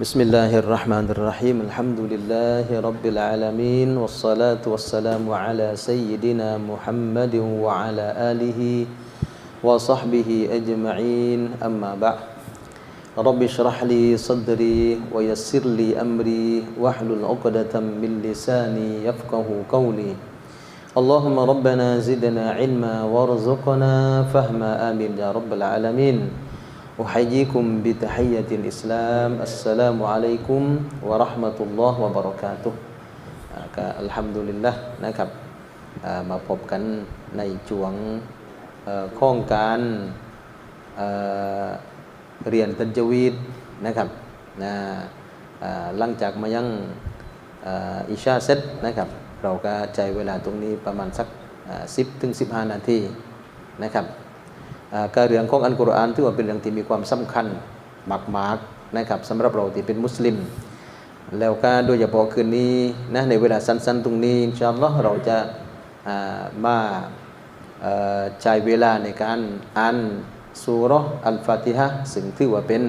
بسم الله الرحمن الرحيم الحمد لله رب العالمين والصلاة والسلام على سيدنا محمد وعلى آله وصحبه أجمعين أما بعد رب اشرح لي صدري ويسر لي أمري واحلل عقدة من لساني يفقه قولي اللهم ربنا زدنا علما وارزقنا فهما آمين يا رب العالمين أحييكم بتحية الإسلام السلام عليكم ورحمة الله وبركاته อ่าก็อัลฮัมดุลิลละนะครับอ่ามาพบกันในจวงเอ่อโครงการเอ่อเรียนตัจวีดนะครับนะอ่าหลังจากมายังอ่าอิชาเซตนะครับ เราก็ใจเวลาตรงนี้ประมาณสักสิบถึงสิบห้านาทีนะครับ อ่า การเรื่องของอัลกุรอานถือว่าเป็นเรื่องที่มีความสำคัญมากๆนะครับสำหรับเราที่เป็นมุสลิม แล้วก็โดยเฉพาะคืนนี้นะในเวลาสั้นๆ ตรงนี้อินชาอัลลอฮ์เราจะามาเอ่อใช้เวลาในการอ่านซูเรอัลฟาติฮะซึ่งถือว่าเป็น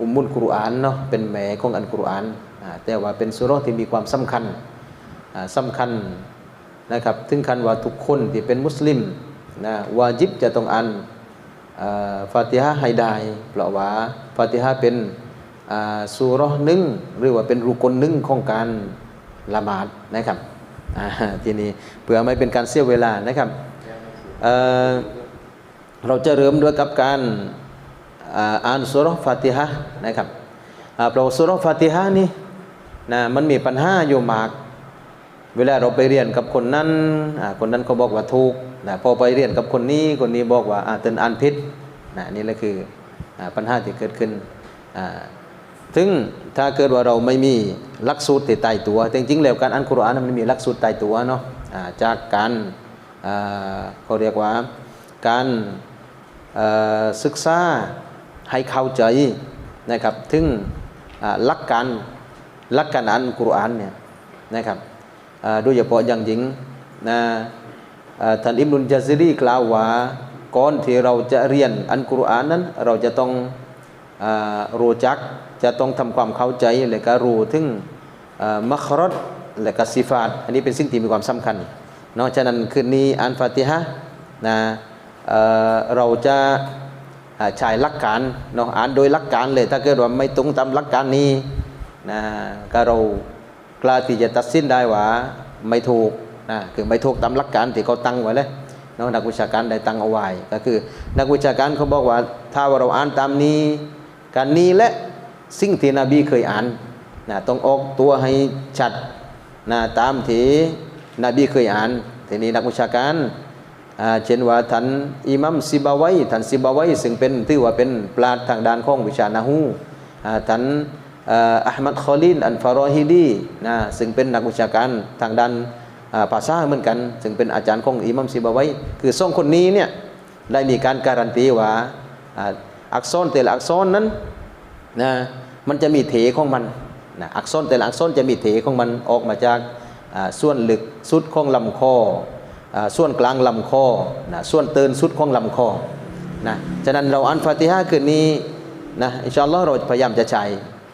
อุมมุลกุรอานเนาะเป็นแม่ของอัลกุรอานแต่ว่าเป็นซูเรที่มีความสำคัญอ่าสำคัญนะครับถึงขั้นว่าทุกคนที่เป็นมุสลิม นะวาจิบจะต้องอ่านฟาติฮะห์ให้ได้เพราะว่าฟาติฮะเป็นอ่าซูเรห์หนึ่งหรือว่าเป็นรุกลหนึ่งของการละหมาดนะครับทีนี้เพื่อไม่เป็นการเสียเวลานะครับเเราจะเริ่มด้วยกับการอ่าอ่านซูเราะห์ฟาติฮะนะครับเพราะว่าซูเราะห์ฟาติฮะนี่นะมันมีปัญหาอยู่มาก เวลาเราไปเรียนกับคนนั้นคนนั้นเขาบอกว่าถูกนะพอไปเรียนกับคนนี้คนนี้บอกว่าอ่าเตือนอ่านผิดนะนี่แหละคืออปัญหาที่เกิดขึ้นถึงถ้าเกิดว่าเราไม่มีหลักสูตรที่ตายตัวแต่จริงๆแล้วการอ่านคุรอานมันมีหลักสูตรตายตัวเนาะจากการเขาเรียกว่าการศึกษาให้เข้าใจนะครับถึงหลักการหลักการอ่านคุรอานเนี่ยนะครับ โดยเฉพาะอย่างยิ่งนะท่านอิบนุลจาซิรีกล่าวว่าก่อนที่เราจะเรียนอันกุรอานนั้น เราจะต้องอรู้จักจะต้องทำความเข้าใจและก็รู้ถึงมัครดและก็สิฟาตอันนี้เป็นสิ่งที่มีความสำคัญเนาะฉะนั้นคืนนี้อ่านฟาติฮะนะเเราจะใช้หลักการเนาะอ่านโดยหลักการเลย ถ้าเกิดว่าไม่ตรงตามหลักการนี้นะก็เรา กล้าที่จะตัดสินได้ว่าไม่ถูกนะคือไม่ถูกตามหลักการที่เขาตั้งไว้เลยเนาะนักวิชาการได้ตั้งเอาไว้ก็คือ นักวิชาการเขาบอกว่า ถ้าเราอ่านตามนี้ การนี้และสิ่งที่นบีเคยอ่านนะต้องออกตัวให้ชัดนะตามที่นบีเคยอ่านทีนี้นักวิชาการเช่นว่าท่านอิมัมซิบาไวท่านซิบาไวซึ่งเป็นถือว่าเป็นปราชญ์ทางด้านของวิชานาฮูท่าน อัลมัดคอลินอันฟารอฮิดีนะซึ่งเป็นนักวิชาการทางด้านภาษาเหมือนกัน ซึ่งเป็นอาจารย์ของอิมัมซิบาไว้ คือสองคนนี้เนี่ยได้มีการการันตีว่าอักษรแต่ละอักษรนั้นนะมันจะมีเถของมันนะอักษรแต่ละอักษรจะมีเถของมันออกมาจากส่วนลึกสุดของลำคอส่วนกลางลำคอนะส่วนเตินสุดของลำคอนะฉะนั้นเราอันฟาติฮะคืนนี้นะอินชาอัลลอฮ์เราพยายามจะใช้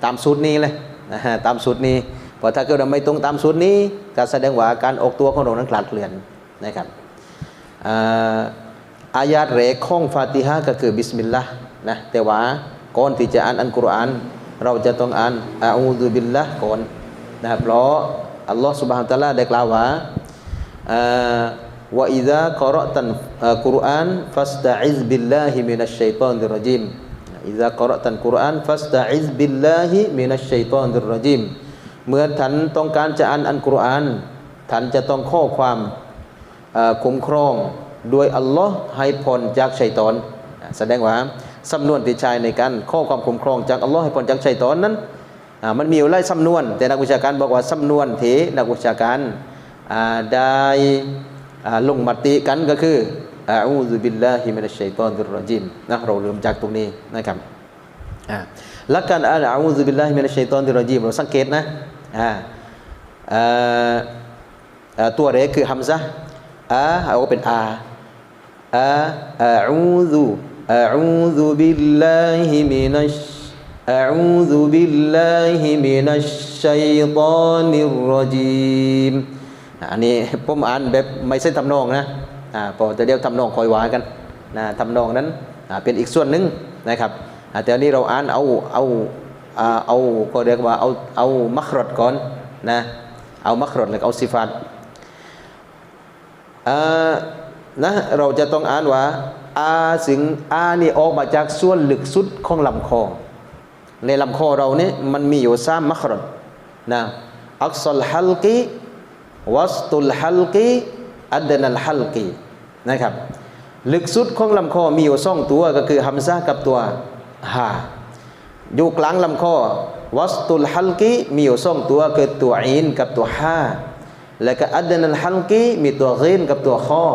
ตามสูตรนี้เลยนะฮะตามสูตรนี้เพราะถ้าเกิดเราไม่ตรงตามสูตรนี้ก็แสดงว่าการออกตัวของเรานั้นคลาดเคลื่อนนะครับอายาตเรกของฟาติฮะก็คือบิสมิลลาห์นะแต่ว่าก่อนที่จะอ่านอัลกุรอานเราจะต้องอ่านอาอูดุบิลละก่อนนะครับเพราะอัลลอฮ์ سبحانه และ تعالى ได้กล่าวว่าว่าอิดะกรอตันกุรอานฟัสตะอิซบิลลาฮิมินัชชัยฏอนิรรจีม Iza qara'tan Quran fasta'iz billahi minasy syaithanir rajim เมื่อท่านต้องการจะอ่านอัลกุรอานท่านจะต้องข้อความคุ้มครองด้วยอัลลอฮ์ให้พ้นจากชัยตอน แสดงว่าสำนวนที่ใช้ในการข้อความคุ้มครองจากอัลลอฮ์ให้พ้นจากชัยตอนนั้นมันมีอยู่หลายสำนวน แต่นักวิชาการบอกว่าสำนวนที่นักวิชาการได้ลงมติกันก็คือ อาอูซุบิลลาฮิมินัชชัยฏอนิรรจีมนะเราเริ่มจากตรงนี้นะครับอ่าหลักการอ่านอาอูซุบิลลาฮิมินัชชัยฏอนิรรจีมเราสังเกตนะอ่าอ่าตัวแรกคือฮัมซะอาเอาเป็นอาอาอาอูซุอาอูซุบิลลาฮิมินัช أعوذ بالله من الشيطان الرجيم อันนี้ผมอ่านแบบไม่ใช่ทำนองนะอ่า พอจะเดียวทำนองคอยว่ากันนะทำนองนั้นเป็นอีกส่วนหนึ่งนะครับแต่อันนี้เราอ่านเอาเอาเอาก็เรียกว่าเอาเอามัครดก่อนนะเอามัครดแล้วเอาสิฟัตอ่านะเราจะต้องอ่านว่าอาสิงอานี่ออกมาจากส่วนลึกสุดของลำคอในลำคอเราเนี่ยมันมีอยู่สามมัครดนะอักษลฮัลกีวัสตุลฮัลกีอัดนัลฮัลกี นะครับ ลึกสุดของลำคอมีอยู่สองตัวก็คือฮัมซากับตัวฮาอยู่กลางลำคอวัสตุลฮัลกีมีอยู่สองตัวคือตัวอินกับตัวฮาและก็อัดนัลฮัลกีมีตัวรินกับตัวข้อ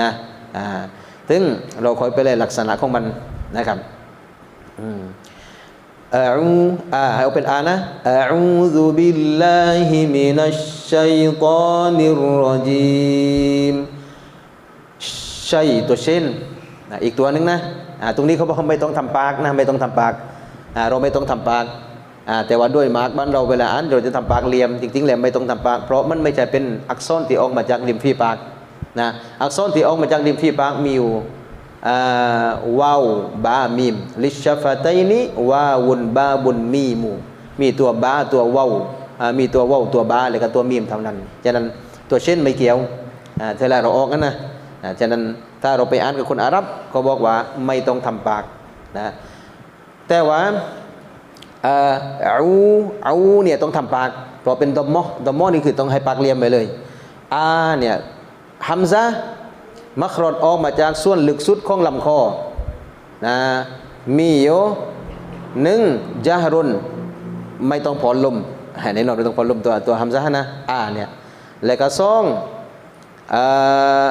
นะอ่าซึ่งเราคอยไปเลยลักษณะของมันนะครับอืมอาอูาให้เอาเป็นอานะอาอูซุบิลลาฮิมินัชชัยตานิรรจีม วเช่นอีกตัวหนึ่งนะตรงนี้เขาบอกเขาไม่ต้องทำปากนะไม่ต้องทำปากเราไม่ต้องทำปากแต่ว่าด้วยมาร์กบ้านเราเวลาอ่านเราจะทำปากเหลี่ยมจริงๆแล้วไม่ต้องทำปาก เพราะมันไม่ใช่เป็นอักษรที่ออกมาจากริมฝีปากนะอักษรที่ออกมาจากริมฝีปากมีอยู่อ่าวาวบามีมลิชฟาตัยนี้วาวุนบาบุนมีมูมีตัวบาตัววาวอ่ามีตัววาวตัวบาแล้วก็ตัวมีมเท่านั้นฉะนั้นตัวเช่นไม่เกี่ยวอ่าเวลาเราออกกันนะ นะฉะนั้นถ้าเราไปอ่านกับคนอาหรับเขาบอกว่าไม่ต้องทำปากนะแต่ว่าอ่าเอาเนี่ยต้องทำปาก เพราะเป็นดมมอดอมมอนี่คือต้องให้ปากเลียมไปเลยอาเนี่ยฮัมซะมักรดออกมาจากส่วนลึกสุดของลำคอนะมีอยู่หนึ่งจาฮรุนไม่ต้องผ่อนลมแน่นอนไม่ต้องผ่อนลมตัวตัวฮัมซะนะอาเนี่ยแล้วก็สองอ่า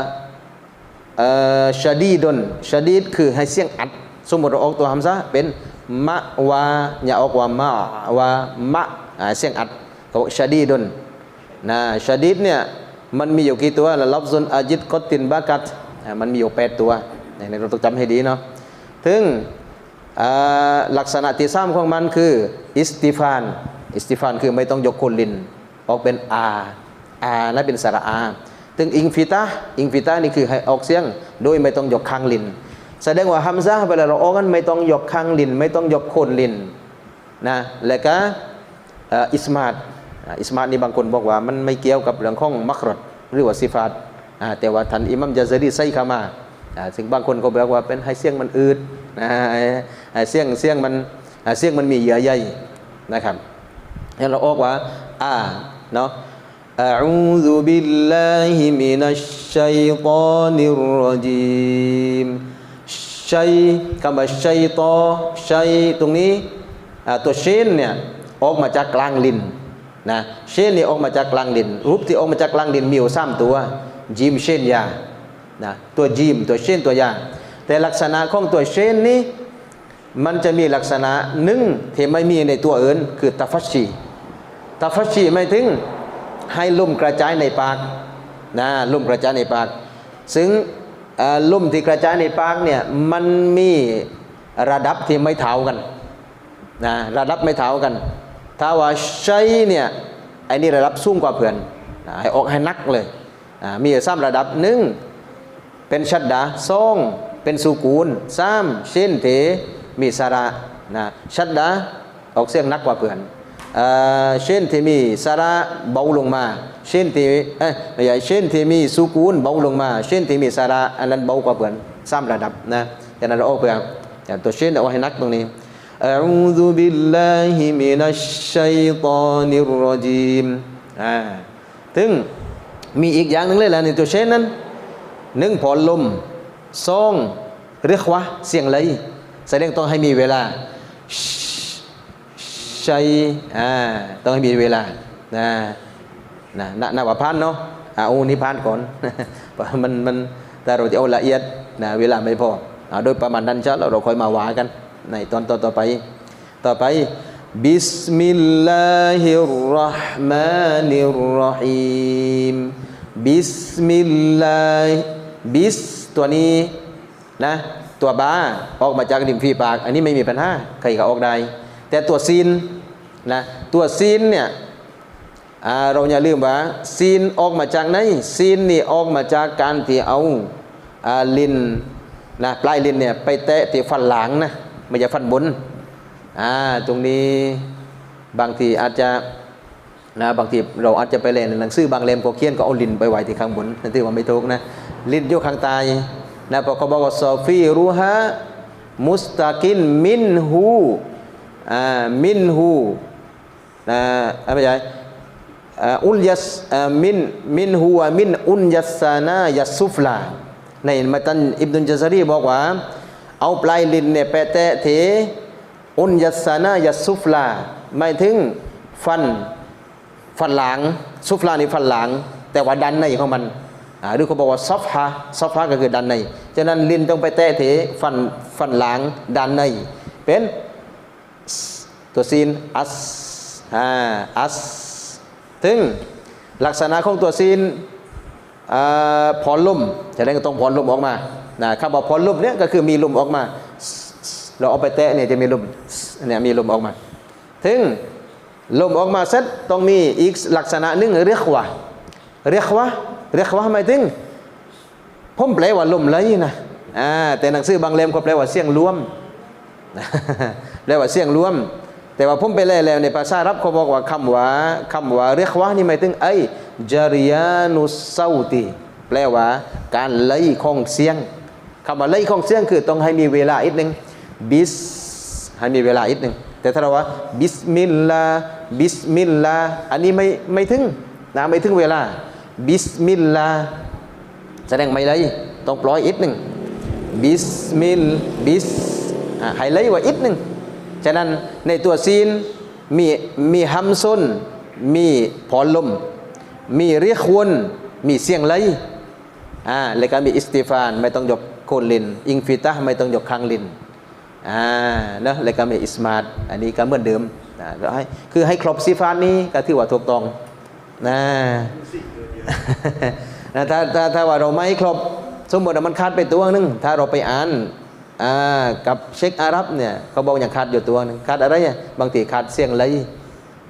ชาดีดนชาดีดคือให้เสียงอัด สมมติเราออกตัวฮัมซะเป็นมะวาอย่าออกว่ามะวามะเสียงอัดเขาบอกชาดีดนนะชาดีดเนี่ยมันมีอยู่กี่ตัวละลับซุนอาจิตกตินบากัตมันมีอยู่แปดตัวในเราต้องจำให้ดีเนาะถึงลักษณะที่สามของมันคืออิสติฟาน อิสติฟานคือไม่ต้องยกคนลิน ออกเป็นอาอาและเป็นสระอา ถึงอิงฟิตาอิงฟิตานี่คือให้ออกเสียง โดยไม่ต้องยกคางลินแสดงว่าฮัมซะห์เวลาเราออกกันไม่ต้องยกคางลิน ไม่ต้องยกโคนลินนะแล้วก็อิสมาตอิสมาตนี่บางคนบอกว่ามันไม่เกี่ยวกับเรื่องของมักรดหรือว่าซิฟาตแต่ว่าท่านอิมัมจาซารีใส่เข้ามาซึ่งบางคนก็บอกว่าเป็นให้เสียงมันอืดนะเสียงเสียงมันเสียงมันมีเยื่อใยนะครับงั้นเราออกว่าอ่าเนาะ أعوذ بالله من الشيطان الرجيم ชัยคำว่าชัยตอชัยตรงนี้อ่าตัวเชนเนี่ยออกมาจากกลางลิ้นนะเชนนี่ออกมาจากกลางลิ้นรูปที่ออกมาจากกลางลิ้นมีอยู่สามตัวจิมเชนยานะตัวจิมตัวเชนตัวยาแต่ลักษณะของตัวเชนนี้มันจะมีลักษณะหนึ่งที่ไม่มีในตัวอื่นคือตาฟัชชีตาฟัชชีไม่ถึง ให้ลุ่มกระจายในปากนะลุ่มกระจายในปาก ซึ่งลุ่มที่กระจายในปากเนี่ยมันมีระดับที่ไม่เท่ากันนะระดับไม่เท่ากันถ้าว่าใช้เนี่ยไอ้นี่ระดับสูงกว่าเพื่อนนะให้ออกให้นักเลยมีอยู่สามระดับหนึ่งเป็นชัดดาสองเป็นสุกูลสามเช่นเถมีสาระนะชัดดาออกเสียงนักกว่าเพื่อน เอ่อเช่นที่มีสาระเบาลงมา เช่นที่เอ้ยไม่ใช่เช่นที่มีสุกูลเบาลงมา เช่นที่มีสาระอันนั้นเบากว่าเพื่อนสามระดับนะแต่นั้นเราออกเพื่อนแต่ตัวเช่นเอาให้นักตรงนี้ أعوذ بالله من الشيطان الرجيم อ่าถึงมีอีกอย่างหนึ่งเลยแหละในตัวเช่นนั้นหนึ่งผ่อนลมสองเรียกว่าเสียงไหลแสดงต้องให้มีเวลา ใช้อ่าต้องให้มีเวลานะนะนะนะว่าพานเนาะเอานี่พานก่อนเพราะมันมันแต่เราจะเอาละเอียดนะเวลาไม่พอเอาโดยประมาณนั้นชาเราเราค่อยมาว่ากันในตอนต่อต่อไป ต่อไปบิสมิลลาฮิรราะห์มานิรราะฮีมบิสมิลลาฮิบิสตัวนี้นะตัวบาออกมาจากริมฝีปาก อันนี้ไม่มีปัญหาใครก็ออกได้ แต่ตัวซีนนะตัวซีนเนี่ยเราอย่าลืมว่าซีนออกมาจากไหนซีนนี่ออกมาจากการที่เอาอาลินนะปลายลินเนี่ยไปแตะที่ฟันหลังนะไม่ใช่ฟันบนอ่าตรงนี้บางทีอาจจะนะบางทีเราอาจจะไปเรียนหนังสือบางเล่มก็เขียนก็เอาลินไปไว้ที่ข้างบนนั่นถือว่าไม่ถูกนะลินอยู่ข้างใต้นะพราะเขาบอกว่าซอฟีรู้ฮะมุสตากินมินฮู มินฮูนะอะไรใช่อุลยัสมินมินหัวมินอุนยัสซานายัสซุฟลาในมาตันอิบนุนจซารีบอกว่า เอาปลายลิ้นเนี่ยไปแตะเถอุนยัสซานายัสซุฟลาหมายถึงฟันฟันหลังซุฟลานี่ฟันหลัง แต่ว่าดันในของมันอ่าหรือเขาบอกว่าซอฟฮาซอฟฮาก็คือดันในฉะนั้นลิ้นต้องไปแตะเถฟันฟันหลังดันในเป็น ตัวซีนอัสอ่าอัสถึงลักษณะของตัวซีนอพรลุ่มจะได้ก็ต้องพรลุ่มออกมานะคำว่าพรลุ่มเนี่ยก็คือมีลุ่มออกมา เราเอาไปแตะเนี่ยจะมีลุ่มเนี่ยมีลุ่มออกมา ถึงลุ่มออกมาเสร็จต้องมีอีกลักษณะหนึ่งเรียกว่าเรียกว่าเรียกว่าหมายถึงผมแปลว่าลุ่มเลยนะอ่าแต่หนังสือบางเล่มก็แปลว่าเสียงรวม แปลว่าเสียงรวม แต่ว่าผมไปแล้วแล้วในภาษารับเขาบอกว่าคำว่าคำว่าเรียกว่านี่หมายถึงไอ้จาริยานุสเซาติแปลว่าการไล่ของเสียงคำว่าไล่ของเสียงคือต้องให้มีเวลาอีกหนึ่งบิสให้มีเวลาอีกหนึ่งแต่ถ้าเราว่าบิสมิลลาบิสมิลลาอันนี้ไม่ไม่ถึงนะไม่ถึงเวลาบิสมิลลาแสดงไม่เลยต้องปล่อยอีกหนึ่งบิสมิลบิสอ่าให้เลยว่าอีกหนึ่ง ฉะนั้นในตัวซีนมีมีฮัมซุนมีพรลม มีเรียกวนมีเสียงไลอ่าแล้วก็มีอิสติฟาน ไม่ต้องยกโคนลิน อิงฟิตะไม่ต้องยกคางลินอ่าเนอะแล้วก็มีอิสมาตอันนี้ก็เหมือนเดิมนะก็ให้คือให้ครบซีฟานนี้ก็ถือว่าถูกต้องนะนะถ้าถ้าถ้าว่าเราไม่ครบ สมมติมันขาดไปตัวหนึงถ้าเราไปอ่าน อ่ากับเช็คอาหรับเนี่ยเขาบอกอย่างขาดอยู่ตัวหนึงขาดอะไรเนี่ยบางทีขาดเสียงเลย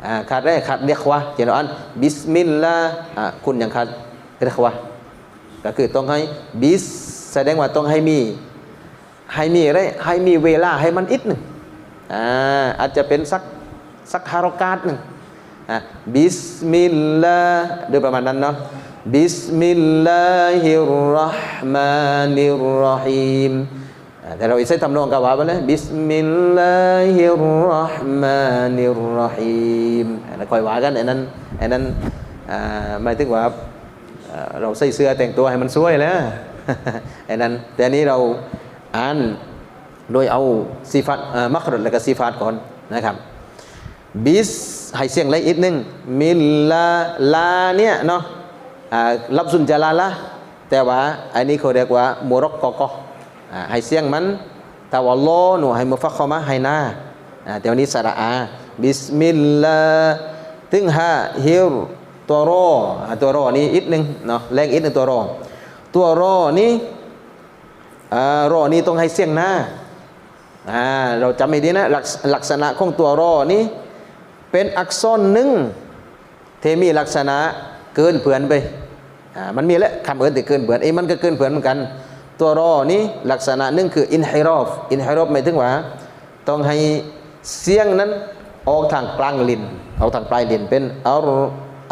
อ่าขาดอะไรขาดเรียกว่าเจนอันบิสมิลลาห์อ่าคุณอย่างขาดเรียกว่าก็คือต้องให้บิสแสดงว่าต้องให้มีให้มีอะไรให้มีเวลาให้มันอิดหนึ่งอ่าอาจจะเป็นสักสักฮารอกาตหนึ่งอะบิสมิลลาห์โดยประมาณนั้นเนาะบิสมิลลาฮิรราะห์มานิรราะฮีม แต่เราใช้ทำนองกับว่าไปเลยบิสมิลลาฮิรราะห์มานิรราะฮีมแล้วคอยว่ากันไอ้นั้นไอ้นั้นหมายถึงว่าเราใส่เสื้อแต่งตัวให้มันสวยแล้วไอ้นั้นแต่นี้เราอ่านโดยเอาซีฟัตมักรุดแล้วก็ซีฟัตก่อนนะครับบิสให้เสียงละเอียดนึงมิลลาลาเนี่ยเนาะรับสุนจาลาละแต่ว่าอันนี้เขาเรียกว่ามุรกกอกอ ให้เสียงมันแต่ว่าโลหนูให้มุฟักเข้ามาให้หน้าอ่าแต่วันนี้สระอาบิสมิลลาถึงฮะฮิรตัวรอตัวรอนี้อีกหนึ่งเนาะแรงอีกหนึ่งตัวรอตัวรอนี้อ่รอนี้ต้องให้เสียงหน้าเราจำให้ดีนะลักษลักษณะของตัวรอนี้เป็นอักษรหนึ่งเทมีลักษณะเกินเผื่อนไปมันมีแหละคำอื่นแต่เกินเผื่อนไอ้มันก็เกินเผื่อนเหมือนกัน ตัวรอนี้ลักษณะหนึ่งคืออินไฮรอฟอินไฮรอฟหมายถึงว่า ต้องให้เสียงนั้นออกทางกลางลิ้นออกทางปลายลิ้นเป็นอัล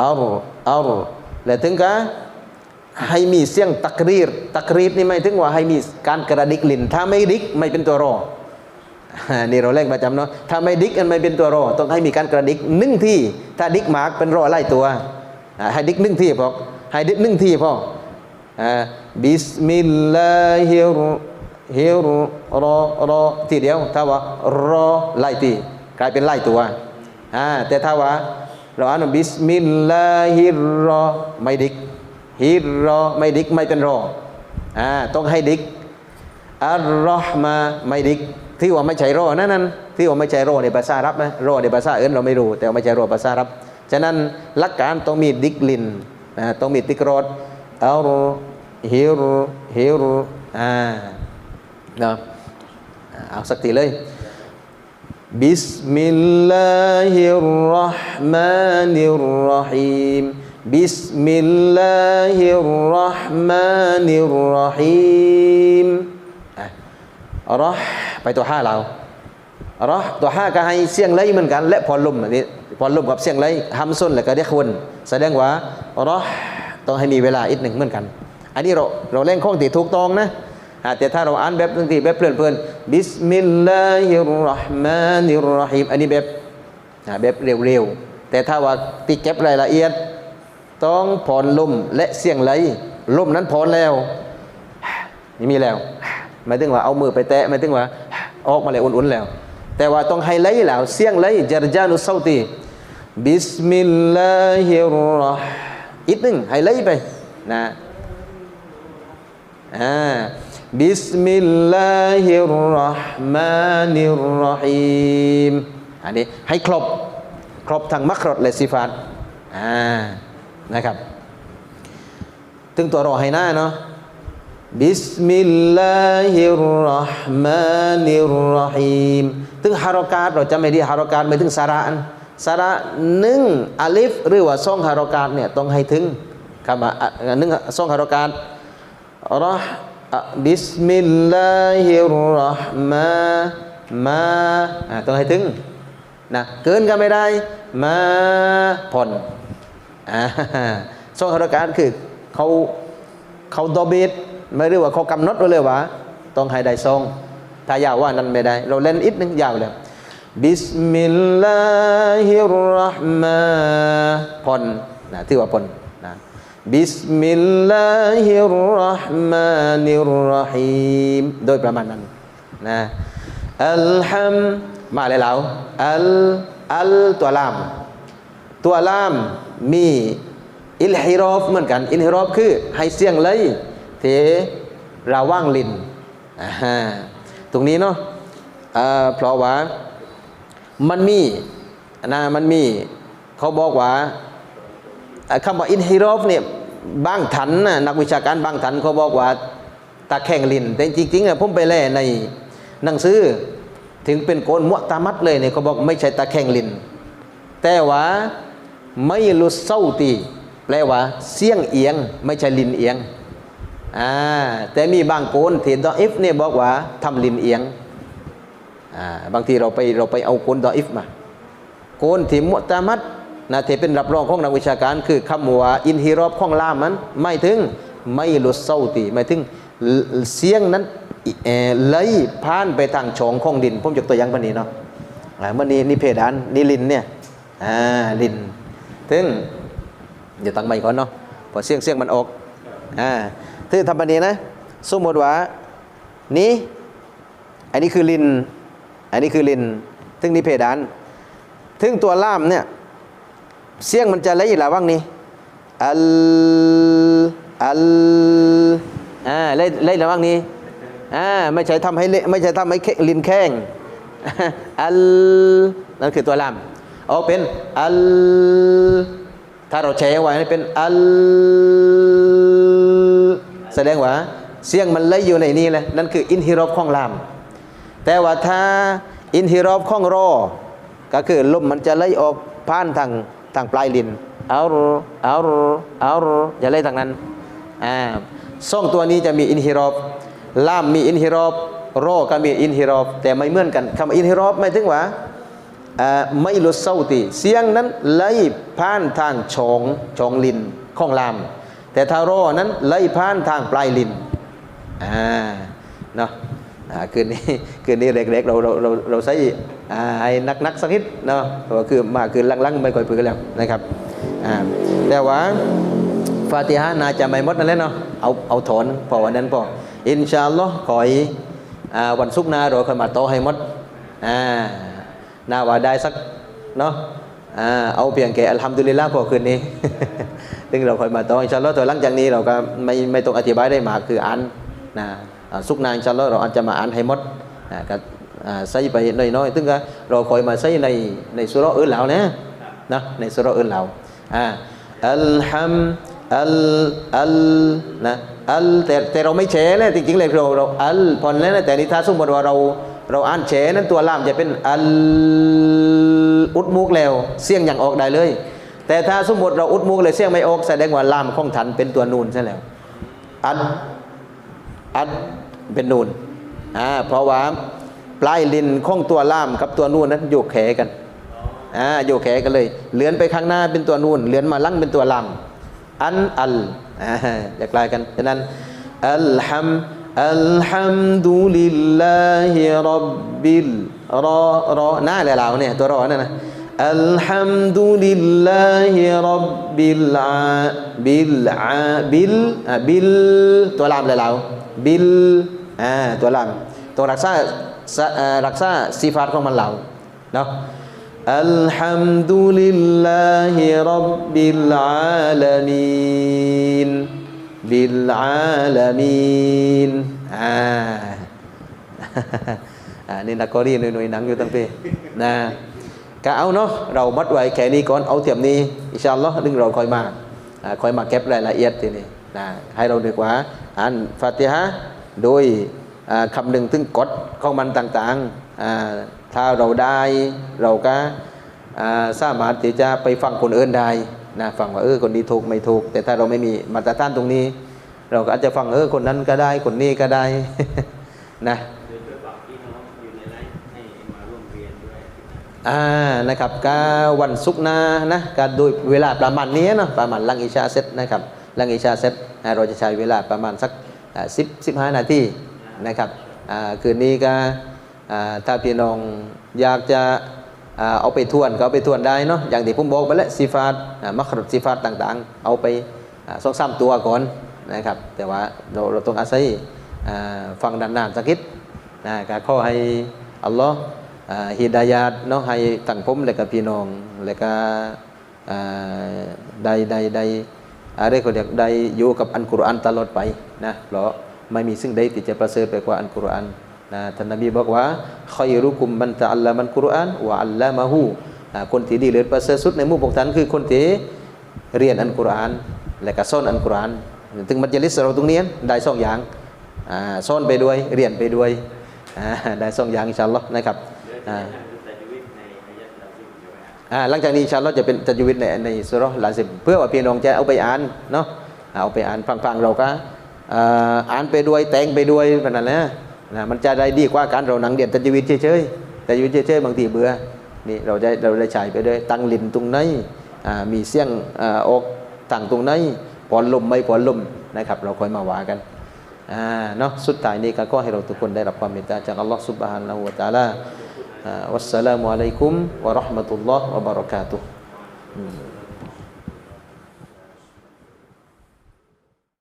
อัลอัลและถึงกับให้มีเสียงตักรีรตักรีรนี่หมายถึงว่าให้มีการกระดิกลิ้นถ้าไม่ดิกไม่เป็นตัวรอนี่เราเล่นประจำเนาะถ้าไม่ดิกกันไม่เป็นตัวรอต้องให้มีการกระดิกหนึ่งที่ ถ้าดิกมากเป็นรอไล่ตัวให้ดิกหนึ่งที่พอให้ดิกหนึ่งที่พออ่า บิสมิลลาฮิรฮิรรอรอทีเดียวถ้าว่ารอไล่ตีกลายเป็นไล่ตัวอ่าแต่ถ้าว่าเราอ่านบิสมิลลาฮิรรอไม่ดิกฮิรรอไม่ดิกไม่เป็นรออ่าต้องให้ดิกอัลลอฮ์มาไม่ดิกที่ว่าไม่ใช่รอนั่นนั่นที่ว่าไม่ใช่รอในภาษาอาหรับนะรอในภาษาอื่นเราไม่รู้ แต่ไม่ใช่รอภาษารับฉะนั้นหลักการต้องมีดิกลินนะต้องมีติกรอดอัล ฮิรฮิรอ่าเนาะเอาสักทีเลย بسم الله الرحمن الرحيم بسم الله الرحمن الرحيم อ่ะรอห์ไปตัวห้าเรารอห์ตัวห้าก็ให้เสียงไล่เหมือนกัน และพอลมอันนี้พอลมกับเสียงไล่ทำส้นแล้วก็เรียกคนแสดงว่ารอห์ต้องให้มีเวลาอีกหนึ่งเหมือนกัน อันนี้เราเราเล่นข้องตีถูกต้องนะแต่ถ้าเราอ่านแบบบางทีแบบเพลินๆบิสมิลลาฮิรราะห์มานิรราะฮีมอันนี้แบบแบบเร็วๆ แต่ถ้าว่าติเก็บรายละเอียด ต้องผ่อนลมและเสียงไหลลมนั้นผ่อนแล้วนี่มีแล้วหมายถึงว่าเอามือไปแตะหมายถึงว่าออกมาแล้วอุ่นๆแล้ว แต่ว่าต้องให้ไหลแล้วเสียงไหลจารจานุเซาตีบิสมิลลาฮิรราะห์อีกหนึ่งให้ไหลไปนะ อ่าบิสมิลลาฮิรราะห์มานิรราะฮีมอันนี้ให้ครบครบทั้งมักรดและสิฟาตอ่านะครับถึงตัวรอให้หน้าเนาะบิสมิลลาฮิรราะห์มานิรราะฮีมถึงฮารอกาตเราจะไม่ได้ฮารอกาตไม่ถึงสาระอันสาระหนึ่งอลิฟหรือว่าซ่องฮารอกาตเนี่ยต้องให้ถึงคำว่าหนึ่งซ่องฮารอกาต รอห์อะบิสมิลลาฮิรราะห์มามาต้องให้ถึงนะเกินก็ไม่ได้ มาผ่อนช่องฮารการคือเขาเขาดอบิดไม่รียกว่าเขากำหนดไว้เลยว่า ต้องให้ได้ซองถ้ายาวว่านั้นไม่ได้ เราเล่นอีกนึงยาวเลยบิสมิลลาฮิรราะห์มาผ่อนนะถือว่าผ่อน นะบิสมิลลาฮิรเราะห์มานิรราะฮีมโดยประมาณนั้นนะอัลฮัมมาเลยเราอัลอัลตัวลาม ตัวลามมีอิลฮิรอฟเหมือนกัน อิลฮิรอฟคือให้เสียงเลยเทระว่างลินอ่าตรงนี้เนาะอ่าเพราะว่ามันมีนะมันมี เขาบอกว่า คำว่าอินฮิรอฟเนี่ยบางถันนักวิชาการบางถันเขาบอกว่าตาแข่งลินแต่จริงๆอะผมไปแล่ในหนังสือถึงเป็นโกนมุตามัดเลยเนี่ยเขาบอกไม่ใช่ตาแข่งลิน แต่ว่าไม่ลุเศร้าตีแปลว่าเสียงเอียง ไม่ใช่ลินเอียงอ่าแต่มีบางโกนที่ดออิฟเนี่ยบอกว่าทำลินเอียงอ่าบางทีเราไปเราไปเอาโกนดออิฟมา โกนที่มุตามัด นะที่เป็นรับรองของนักวิชาการ คือคำว่าอินฮิรอบของล่ามมันไม่ถึงไม่ลุเศร้าตีไม่ถึงเสียงนั้นเอ่อเลยผ่านไปทางช่องของดิน ผมยกตัวอย่างวันนี้เนาะอ่าเมื่อนี้นี่เพดานนี่ลินเนี่ยอ่าลินถึงเดี๋ยวตั้งใหม่ก่อนเนาะพอเสียงเสียงมันออกอ่าถึงทำแบบนี้นะ สมมติว่านี้อันนี้คือลิน อันนี้คือลินถึงนี่เพดานถึงตัวล่ามเนี่ย เสียงมันจะละเอียดระว่างนี้อัลอัลอ่าละเอียดระว่างนี้อ่าไม่ใช่ทำให้เละไม่ใช่ทำให้ลิ้นแข้งอัลนั่นคือตัวล่ามออกเป็นอัลถ้าเราแชร์ไว้เป็นอัลแสดงว่าเสียงมันเลยอยู่ในนี้เลยนั่นคืออินฮิรอบของลาม แต่ว่าถ้าอินฮิรอบของรอ ก็คือลมมันจะไหลออกผ่านทาง ทางปลายลิ้นเอาเอาเอาอย่าไล่ทางนั้นอ่าซ่องตัวนี้จะมีอินฮิรอบลามมีอินฮิรอบรอก็มีอินฮิรอบแต่ไม่เหมือนกันคำว่าอินฮิรอบหมายถึงว่าไม่ลดเศร้าตีเสียงนั้นไล่ผ่านทางชองชองลินของลาม แต่ทารอนั้นไล่ผ่านทางปลายลินอ่าเนาะอ่า คืนนี้คืนนี้เล็กๆเราเราเราเราใช้ไอ้นักนักสักนิดเนาะเพราะว่าคือมาคืนลังๆไม่ค่อยปืนแล้วนะครับแต่ว่าฟาติฮะน่าจะไม่มดนั่นแหละเนาะเอาเอาถอนพอวันนั้นพออินชาอัลลอฮ์ขอให้อ่าวันศุกร์หน้าเราค่อยมาโตให้มดอ่าน่าว่าได้สักเนาะเอาเพียงแค่อัลฮัมดุลิลละพอคืนนี้ซึ่งเราคอยมาต่ออินชาอัลลอฮ์ตัวหลังจากนี้เราก็ไม่ไม่ต้องอธิบายได้มากคืออ่านนะ สุกนานอินชาอัลลอเราอาจจะมาอ่านให้หมดก็อ่าใส่ไปน้อยๆซึ่งก็เราคอยมาใส่ในในสุเรอื่นแล้วนะนะในสุเรอื่นแล้วอ่าอัลฮัมอัลอัลนะอัลแต่แต่เราไม่แชร์เลยจริงๆเลยเราเราอัลพอนแล้วนะแต่นี่ถ้าสมมติว่าเราเราอ่านเฉนั้นตัวล่ามจะเป็นอัลอุดมุกแล้วเสียงอย่างออกได้เลย แต่ถ้าสมมติเราอุดมุกเลยเสียงไม่ออกแสดงว่าล่ามของฉันเป็นตัวนูนใช่แล้วอัด อัดเป็นนูนอ่าเพราะว่าปลายลิ้นของตัวล่ามกับตัวนูนนั้นอยู่แขกันอ่าอยู่แขกันเลย เลือนไปข้างหน้าเป็นตัวนูนเลือนมาลังเป็นตัวล่ามอันอัลอ่าอย่ากลายกันฉะนั้นอัลฮัมอัลฮัมดุลิลลาฮิรับบิลรอรอหน้าเลยเราเนี่ยตัวรอนั่นนะ อัลฮัมดุลิลลาฮิรับบิลอาบิลอาบิลอ่ะบิลตัวลามเลยเราบิลอ่าตัวลามตัวรักษาสะอ่ารักษาสีฟาตของมันเราเนาะอัลฮัมดุลิลลาฮิรับบิลอาลามีนบิลอาลามีนอ่า อ่านี่นักกอรีหน่วยๆหนังอยู่ตั้งเป้นะ ก็เอาเนาะเรามัดไว้แค่นี้ก่อนเอาเทียมนี้อิชาอัลลอฮ์ดึงเราคอยมาคอยมาเก็บรายละเอียดทีนี้นะให้เราดีกว่าอ่านฟาติฮะโดยอ่าคำหนึ่งถึงกฎของมันต่างๆถ้าเราได้เราก็สามารถที่จะไปฟังคนอื่นได้นะฟังว่าเออคนนี้ถูกไม่ถูก แต่ถ้าเราไม่มีมาตรฐานตรงนี้ เราก็อาจจะฟังเออคนนั้นก็ได้คนนี้ก็ได้นะ อ่านะครับก็วันศุกร์นานะก็โดยเวลาประมาณนี้เนาะประมาณลังอิชาเสร็จนะครับลังอิชาเสร็จเราจะใช้เวลาประมาณสักสิบสิบห้านาทีนะครับอ่าคืนนี้ก็ถ้าพี่น้องอยากจะอเอาไปทวนก็เอาไปทวนได้เนาะอย่างที่ผมบอกไปแล้วซีฟาตอ่ามัครุซีฟาตต่างๆ เอาไปอ่าสองสามตัวก่อนนะครับแต่ว่าเราเราต้องอาศัยฟังนานๆสักนิดนะก็ขอให้อัลลอฮ์ ฮิดายาตเนาะให้ตั้งผมและก็พี่น้องและก็อ่าได้ได้ได้อะไรเขาเรียกได้อยู่กับอันกุรอานตลอดไปนะเพราะไม่มีซึ่งใดที่จะประเสริฐไปกว่าอันกุรอานนะท่านนบีบอกว่าขอยรุกุมมันตะอัลลามันกุรอานวะอัลลามะฮูคนที่ดีเลิศประเสริฐสุดในหมู่พวกท่านคือคนที่เรียนอันกุรอานและก็สอนอันกุรอานถึงมัจลิสเราตรงนี้ได้สองอย่างอ่าสอนไปด้วยเรียนไปด้วยได้สองอย่างอินชาอัลลอฮ์นะครับ อ่าหลังจากนี้ชาลอจะเป็นจัจวิทในในสุรหลานสิบเพื่อว่าพี่น้องจะเอาไปอ่านเนาะเอาไปอ่านฟังๆเราก็อ่านไปด้วยแต่งไปด้วยแบบนั้นนะนะมันจะได้ดีกว่าการเราหนังเดียนจัจวิทเฉยๆจัจวิทเฉยๆบางทีเบื่อนี่เราจะเราได้ใช้ไปด้วยตั้งลินตรงไหนมีเสียงออกต่างตรงไหนผ่อนลมไม่ผ่อนลมนะครับ เราคอยมาว่ากันเนาะสุดท้ายนี้ก็ให้เราทุกคนได้รับความเมตตาจากอัลลอฮฺสุบฮานะฮูวะตาลาะกาตุฮ์เ